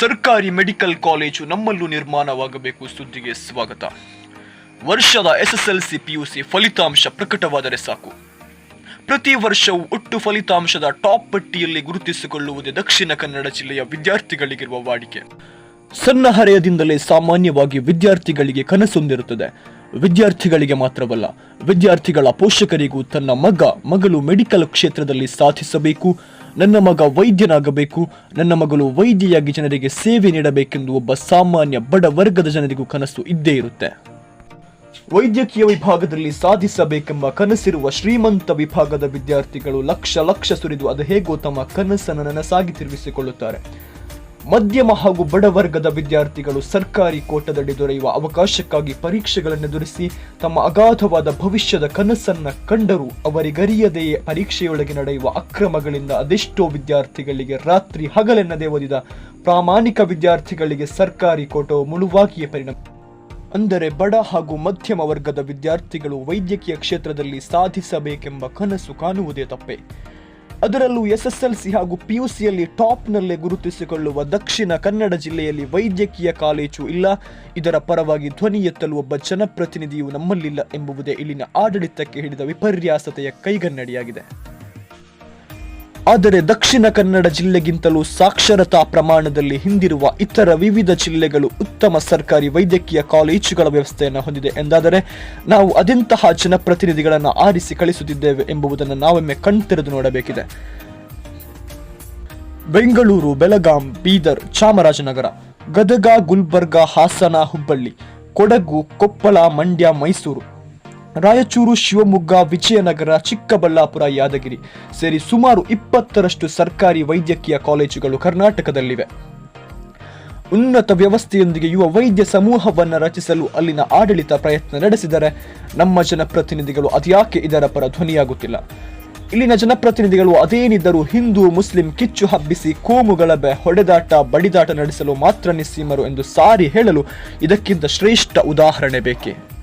ಸರ್ಕಾರಿ medical college ನಮ್ಮಲ್ಲೂ ನಿರ್ಮಾಣವಾಗಬೇಕು ಸುದ್ದಿಗೆ ಸ್ವಾಗತ. ವರ್ಷದ ಎಸ್ಎಸ್ಎಲ್ಸಿ ಪಿಯುಸಿ ಫಲಿತಾಂಶ ಪ್ರಕಟವಾದರೆ ಸಾಕು. ಪ್ರತಿ ವರ್ಷವೂ ಒಟ್ಟು ಫಲಿತಾಂಶದ ಟಾಪ್ ಪಟ್ಟಿಯಲ್ಲಿ ಗುರುತಿಸಿಕೊಳ್ಳುವುದೇ ದಕ್ಷಿಣ ಕನ್ನಡ ಜಿಲ್ಲೆಯ ವಿದ್ಯಾರ್ಥಿಗಳಿಗಿರುವ ವಾಡಿಕೆ. ಸಣ್ಣ ಹರೆಯದಿಂದಲೇ ಸಾಮಾನ್ಯವಾಗಿ ವಿದ್ಯಾರ್ಥಿಗಳಿಗೆ ಕನಸೊಂದಿರುತ್ತದೆ ವಿದ್ಯಾರ್ಥಿಗಳಿಗೆ ಮಾತ್ರವಲ್ಲ, ವಿದ್ಯಾರ್ಥಿಗಳ ಪೋಷಕರಿಗೂ ತನ್ನ ಮಗ, ಮಗಳು ಮೆಡಿಕಲ್ ಕ್ಷೇತ್ರದಲ್ಲಿ ಸಾಧಿಸಬೇಕು ನನ್ನ ಮಗ ವೈದ್ಯನಾಗಬೇಕು, ನನ್ನ ಮಗಳು ವೈದ್ಯೆಯಾಗಿ ಜನರಿಗೆ ಸೇವೆ ನೀಡಬೇಕೆಂದು ಒಬ್ಬ ಸಾಮಾನ್ಯ ಬಡ ವರ್ಗದ ಜನರಿಗೂ ಕನಸು ಇದ್ದೇ ಇರುತ್ತೆ. ವೈದ್ಯಕೀಯ ವಿಭಾಗದಲ್ಲಿ ಸಾಧಿಸಬೇಕೆಂಬ ಕನಸಿರುವ ಶ್ರೀಮಂತ ವಿಭಾಗದ ವಿದ್ಯಾರ್ಥಿಗಳು ಲಕ್ಷ ಲಕ್ಷ ಸುರಿದು ಅದು ಹೇಗೋ ತಮ್ಮ ಕನಸನ್ನು ನನಸಾಗಿ ತಿರುಗಿಸಿಕೊಳ್ಳುತ್ತಾರೆ. ಮಧ್ಯಮ ಹಾಗೂ ಬಡವರ್ಗದ ವಿದ್ಯಾರ್ಥಿಗಳು ಸರ್ಕಾರಿ ಕೋಟದಡಿ ದೊರೆಯುವ ಅವಕಾಶಕ್ಕಾಗಿ ಪರೀಕ್ಷೆಗಳನ್ನೆದುರಿಸಿ ತಮ್ಮ ಅಗಾಧವಾದ ಭವಿಷ್ಯದ ಕನಸನ್ನ ಕಂಡರೂ ಅವರಿಗರಿಯದೆಯೇ ಪರೀಕ್ಷೆಯೊಳಗೆ ನಡೆಯುವ ಅಕ್ರಮಗಳಿಂದ ಅದೆಷ್ಟೋ ವಿದ್ಯಾರ್ಥಿಗಳಿಗೆ ರಾತ್ರಿ ಹಗಲೆನ್ನದೆ ಓದಿದ ಪ್ರಾಮಾಣಿಕ ವಿದ್ಯಾರ್ಥಿಗಳಿಗೆ ಸರ್ಕಾರಿ ಕೋಟವು ಮುಳುವಾಗಿಯೇ ಪರಿಣಾಮ ಅಂದರೆ ಬಡ ಹಾಗೂ ಮಧ್ಯಮ ವರ್ಗದ ವಿದ್ಯಾರ್ಥಿಗಳು ವೈದ್ಯಕೀಯ ಕ್ಷೇತ್ರದಲ್ಲಿ ಸಾಧಿಸಬೇಕೆಂಬ ಕನಸು ಕಾಣುವುದೇ ತಪ್ಪೆ. ಅದರಲ್ಲೂ ಎಸ್ಎಸ್ಎಲ್ಸಿ ಹಾಗೂ ಪಿಯುಸಿಯಲ್ಲಿ ಟಾಪ್ನಲ್ಲೇ ಗುರುತಿಸಿಕೊಳ್ಳುವ ದಕ್ಷಿಣ ಕನ್ನಡ ಜಿಲ್ಲೆಯಲ್ಲಿ ವೈದ್ಯಕೀಯ ಕಾಲೇಜು ಇಲ್ಲ. ಇದರ ಪರವಾಗಿ ಧ್ವನಿ ಎತ್ತಲು ಒಬ್ಬ ಜನಪ್ರತಿನಿಧಿಯು ನಮ್ಮಲ್ಲಿಲ್ಲ ಎಂಬುದೇ ಇಲ್ಲಿನ ಆಡಳಿತಕ್ಕೆ ಹಿಡಿದ ವಿಪರ್ಯಾಸತೆಯ ಕೈಗನ್ನಡಿಯಾಗಿದೆ. ಆದರೆ ದಕ್ಷಿಣ ಕನ್ನಡ ಜಿಲ್ಲೆಗಿಂತಲೂ ಸಾಕ್ಷರತಾ ಪ್ರಮಾಣದಲ್ಲಿ ಹಿಂದಿರುವ ಇತರ ವಿವಿಧ ಜಿಲ್ಲೆಗಳು ಉತ್ತಮ ಸರ್ಕಾರಿ ವೈದ್ಯಕೀಯ ಕಾಲೇಜುಗಳ ವ್ಯವಸ್ಥೆಯನ್ನು ಹೊಂದಿದೆ. ಎಂದಾದರೆ ನಾವು ಅದೆಂತಹ ಜನಪ್ರತಿನಿಧಿಗಳನ್ನು ಆರಿಸಿ ಕಳಿಸುತ್ತಿದ್ದೇವೆ ಎಂಬುದನ್ನು ನಾವೊಮ್ಮೆ ಕಣ್ತೆರೆದು ನೋಡಬೇಕಿದೆ. ಬೆಂಗಳೂರು, ಬೆಳಗಾಂ, ಬೀದರ್, ಚಾಮರಾಜನಗರ, ಗದಗ, ಗುಲ್ಬರ್ಗ, ಹಾಸನ, ಹುಬ್ಬಳ್ಳಿ, ಕೊಡಗು, ಕೊಪ್ಪಳ, ಮಂಡ್ಯ, ಮೈಸೂರು ರಾಯಚೂರು ಶಿವಮೊಗ್ಗ ವಿಜಯನಗರ ಚಿಕ್ಕಬಳ್ಳಾಪುರ ಯಾದಗಿರಿ ಸೇರಿ ಸುಮಾರು ಇಪ್ಪತ್ತರಷ್ಟು ಸರ್ಕಾರಿ ವೈದ್ಯಕೀಯ ಕಾಲೇಜುಗಳು ಕರ್ನಾಟಕದಲ್ಲಿವೆ. ಉನ್ನತ ವ್ಯವಸ್ಥೆಯೊಂದಿಗೆ ಯುವ ವೈದ್ಯ ಸಮೂಹವನ್ನು ರಚಿಸಲು ಅಲ್ಲಿನ ಆಡಳಿತ ಪ್ರಯತ್ನ ನಡೆಸಿದರೆ ನಮ್ಮ ಜನಪ್ರತಿನಿಧಿಗಳು ಅದ್ಯಾಕೆ ಇದರ ಪರ ಧ್ವನಿಯಾಗುತ್ತಿಲ್ಲ? ಇಲ್ಲಿನ ಜನಪ್ರತಿನಿಧಿಗಳು ಅದೇನಿದ್ದರೂ ಹಿಂದೂ, ಮುಸ್ಲಿಂ ಕಿಚ್ಚು ಹಬ್ಬಿಸಿ ಕೋಮುಗಳಬೆ ಹೊಡೆದಾಟ, ಬಡಿದಾಟ ನಡೆಸಲು ಮಾತ್ರ ನಿಸ್ಸೀಮರು ಎಂದು ಸಾರಿ ಹೇಳಲು ಇದಕ್ಕಿಂತ ಶ್ರೇಷ್ಠ ಉದಾಹರಣೆ ಬೇಕೇ?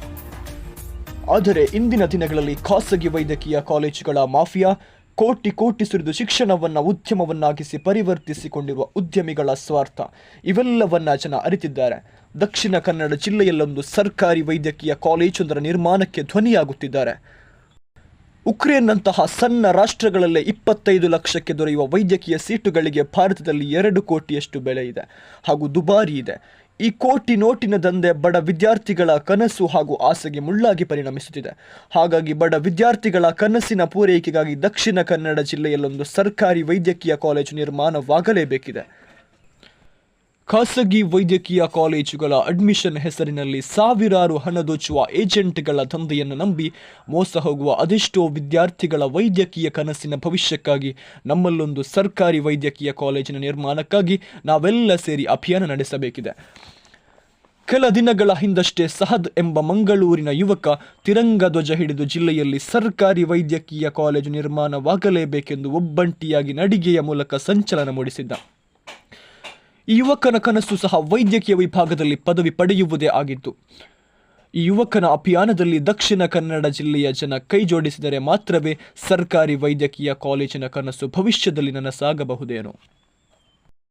ಆದರೆ ಇಂದಿನ ದಿನಗಳಲ್ಲಿ ಖಾಸಗಿ ವೈದ್ಯಕೀಯ ಕಾಲೇಜುಗಳ ಮಾಫಿಯಾ ಕೋಟಿ ಕೋಟಿ ಸುರಿದು ಶಿಕ್ಷಣವನ್ನು ಉದ್ಯಮವನ್ನಾಗಿಸಿ ಪರಿವರ್ತಿಸಿಕೊಂಡಿರುವ ಉದ್ಯಮಿಗಳ ಸ್ವಾರ್ಥ. ಇವೆಲ್ಲವನ್ನ ಜನ ಅರಿತಿದ್ದಾರೆ. ದಕ್ಷಿಣ ಕನ್ನಡ ಜಿಲ್ಲೆಯಲ್ಲೊಂದು ಸರ್ಕಾರಿ ವೈದ್ಯಕೀಯ ಕಾಲೇಜೊಂದರ ನಿರ್ಮಾಣಕ್ಕೆ ಧ್ವನಿಯಾಗುತ್ತಿದ್ದಾರೆ. ಉಕ್ರೇನ್ನಂತಹ ಸಣ್ಣ ರಾಷ್ಟ್ರಗಳಲ್ಲೇ ಇಪ್ಪತ್ತೈದು ಲಕ್ಷಕ್ಕೆ ದೊರೆಯುವ ವೈದ್ಯಕೀಯ ಸೀಟುಗಳಿಗೆ ಭಾರತದಲ್ಲಿ ಎರಡು ಕೋಟಿಯಷ್ಟು ಬೆಲೆ ಇದೆ. ಹಾಗೂ ದುಬಾರಿ ಇದೆ. ಈ ಕೋಟಿ ನೋಟಿನ ದಂಧೆ ಬಡ ವಿದ್ಯಾರ್ಥಿಗಳ ಕನಸು ಹಾಗೂ ಆಸೆಗೆ ಮುಳ್ಳಾಗಿ ಪರಿಣಮಿಸುತ್ತಿದೆ. ಹಾಗಾಗಿ ಬಡ ವಿದ್ಯಾರ್ಥಿಗಳ ಕನಸಿನ ಪೂರೈಕೆಗಾಗಿ ದಕ್ಷಿಣ ಕನ್ನಡ ಜಿಲ್ಲೆಯಲ್ಲೊಂದು ಸರ್ಕಾರಿ ವೈದ್ಯಕೀಯ ಕಾಲೇಜು ನಿರ್ಮಾಣವಾಗಲೇಬೇಕಿದೆ. ಖಾಸಗಿ ವೈದ್ಯಕೀಯ ಕಾಲೇಜುಗಳ ಅಡ್ಮಿಷನ್ ಹೆಸರಿನಲ್ಲಿ ಸಾವಿರಾರು ಹಣ ದೋಚುವ ಏಜೆಂಟ್ಗಳ ದಂಧೆಯನ್ನು ನಂಬಿ ಮೋಸ ಹೋಗುವ ಅದೆಷ್ಟೋ ವಿದ್ಯಾರ್ಥಿಗಳ ವೈದ್ಯಕೀಯ ಕನಸಿನ ಭವಿಷ್ಯಕ್ಕಾಗಿ ನಮ್ಮಲ್ಲೊಂದು ಸರ್ಕಾರಿ ವೈದ್ಯಕೀಯ ಕಾಲೇಜಿನ ನಿರ್ಮಾಣಕ್ಕಾಗಿ ನಾವೆಲ್ಲ ಸೇರಿ ಅಭಿಯಾನ ನಡೆಸಬೇಕಿದೆ. ಕೆಲ ದಿನಗಳ ಹಿಂದಷ್ಟೇ ಸಹದ್ ಎಂಬ ಮಂಗಳೂರಿನ ಯುವಕ ತಿರಂಗ ಧ್ವಜ ಹಿಡಿದು ಜಿಲ್ಲೆಯಲ್ಲಿ ಸರ್ಕಾರಿ ವೈದ್ಯಕೀಯ ಕಾಲೇಜು ನಿರ್ಮಾಣವಾಗಲೇಬೇಕೆಂದು ಒಬ್ಬಂಟಿಯಾಗಿ ನಡಿಗೆಯ ಮೂಲಕ ಸಂಚಲನ ಮೂಡಿಸಿದ್ದ. ಈ ಯುವಕನ ಕನಸು ಸಹ ವೈದ್ಯಕೀಯ ವಿಭಾಗದಲ್ಲಿ ಪದವಿ ಪಡೆಯುವುದೇ ಆಗಿತ್ತು. ಈ ಯುವಕನ ಅಭಿಯಾನದಲ್ಲಿ ದಕ್ಷಿಣ ಕನ್ನಡ ಜಿಲ್ಲೆಯ ಜನ ಕೈ ಜೋಡಿಸಿದರೆ ಮಾತ್ರವೇ ಸರ್ಕಾರಿ ವೈದ್ಯಕೀಯ ಕಾಲೇಜಿನ ಕನಸು ಭವಿಷ್ಯದಲ್ಲಿ ನನಸಾಗಬಹುದೇನೋ.